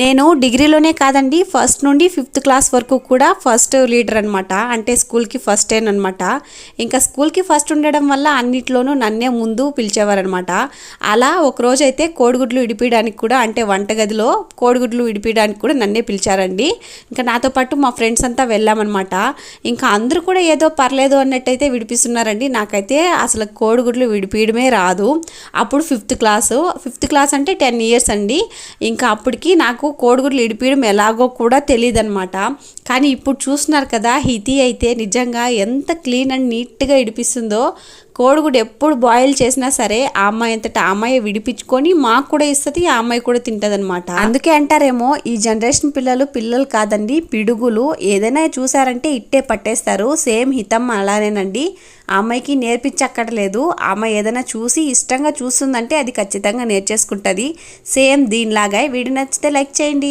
నేను డిగ్రీలోనే కాదండి ఫస్ట్ నుండి ఫిఫ్త్ క్లాస్ వరకు కూడా ఫస్ట్ లీడర్ అనమాట అంటే స్కూల్కి ఫస్ట్ అనమాట ఇంకా స్కూల్కి ఫస్ట్ ఉండడం వల్ల అన్నిట్లోనూ నన్నే ముందు పిలిచేవారనమాట అలా ఒకరోజు అయితే కోడిగుడ్లు విడిపించడానికి కూడా అంటే వంటగదిలో కోడిగుడ్లు విడిపించడానికి కూడా నన్నే పిలిచారండి. ఇంకా నాతో పాటు మా ఫ్రెండ్స్ అంతా వెళ్ళామన్నమాట. ఇంకా అందరూ కూడా ఏదో పర్లేదు అన్నట్టయితే విడిపిస్తున్నారండి. నాకైతే అసలు కోడిగుడ్లు విడిపించడమే రాదు. అప్పుడు ఫిఫ్త్ క్లాసు ఫిఫ్త్ క్లాస్ అంటే టెన్ ఇయర్స్ అండి. ఇంకా అప్పటికి నాకు కోడిగుడ్లు ఇడిపియడం ఎలాగో కూడా తెలియదు అనమాట కానీ ఇప్పుడు చూస్తున్నారు కదా హితి అయితే నిజంగా ఎంత క్లీన్ అండ్ నీట్గా ఇడిపిస్తుందో. కోడిగుడ్డు ఎప్పుడు బాయిల్ చేసినా సరే ఆ అమ్మాయి అంతటా ఆ అమ్మాయి విడిపించుకొని మాకు కూడా ఇస్తుంది ఆ అమ్మాయి కూడా తింటది అనమాట అందుకే అంటారేమో ఈ జనరేషన్ పిల్లలు పిల్లలు కాదండి పిడుగులు. ఏదైనా చూసారంటే ఇట్టే పట్టేస్తారు. సేమ్ హితం అలానేనండి. ఆ అమ్మాయికి నేర్పించక్కర్లేదు. ఆ అమ్మాయి ఏదైనా చూసి ఇష్టంగా చూస్తుందంటే అది ఖచ్చితంగా నేర్చేసుకుంటుంది. సేమ్ దీనిలాగా వీడియో నచ్చితే లైక్ చేయండి.